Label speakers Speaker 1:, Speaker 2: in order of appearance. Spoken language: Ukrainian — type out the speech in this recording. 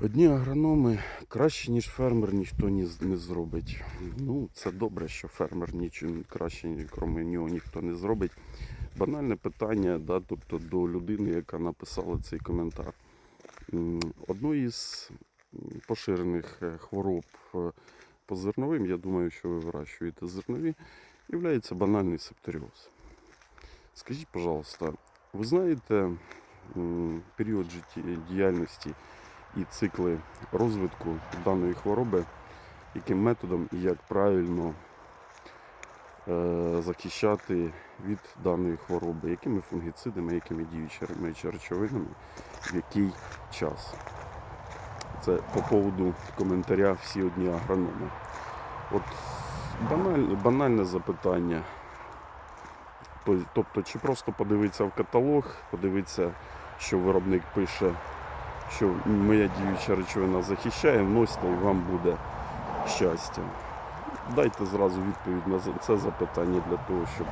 Speaker 1: Одні агрономи краще, ніж фермер, ніхто ні, не зробить. Ну, це добре, що фермер нічого краще, крім нього, ніхто не зробить. Банальне питання, да, тобто до людини, яка написала цей коментар. Одною із поширених е, хвороб е, по зерновим, я думаю, що ви вирощуєте зернові, є банальний септоріоз. Скажіть, пожалуйста, ви знаєте період життєдіяльності і цикли розвитку даної хвороби, яким методом і як правильно е, захищати від даної хвороби, якими фунгіцидами, якими діючими речовинами, в який час. Це по поводу коментаря всі одні агрономи. От банальне, банальне запитання. Тобто, чи просто подивитися в каталог, подивитися, що виробник пише, що моя діюча речовина захищає, вносьте і вам буде щастя. Дайте зразу відповідь на це запитання для того, щоб